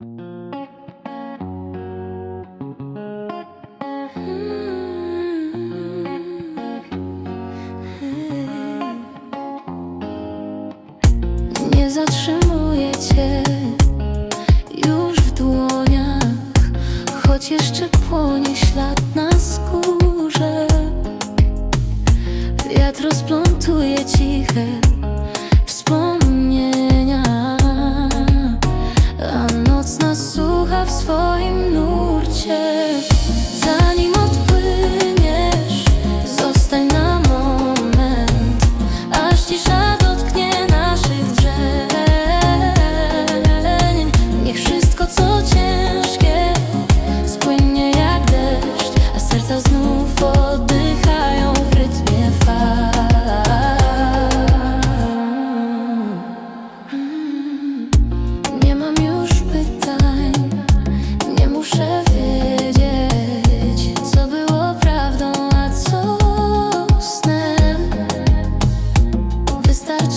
Nie zatrzymuję cię już w dłoniach, choć jeszcze płonie ślad na skórze. Wiatr rozplątuje ciche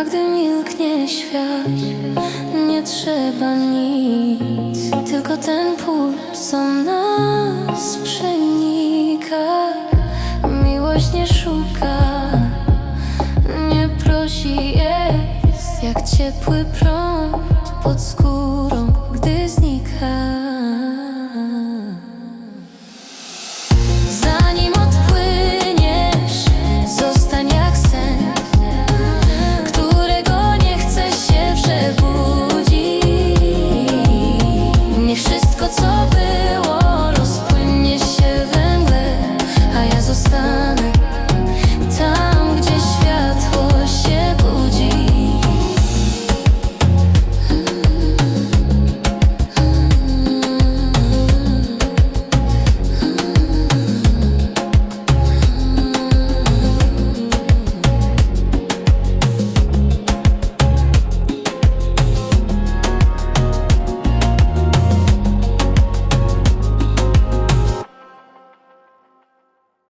A gdy milknie świat, nie trzeba nic, tylko ten puls, co nas przenika. Miłość nie szuka, nie prosi, jest jak ciepły prąd pod skórą.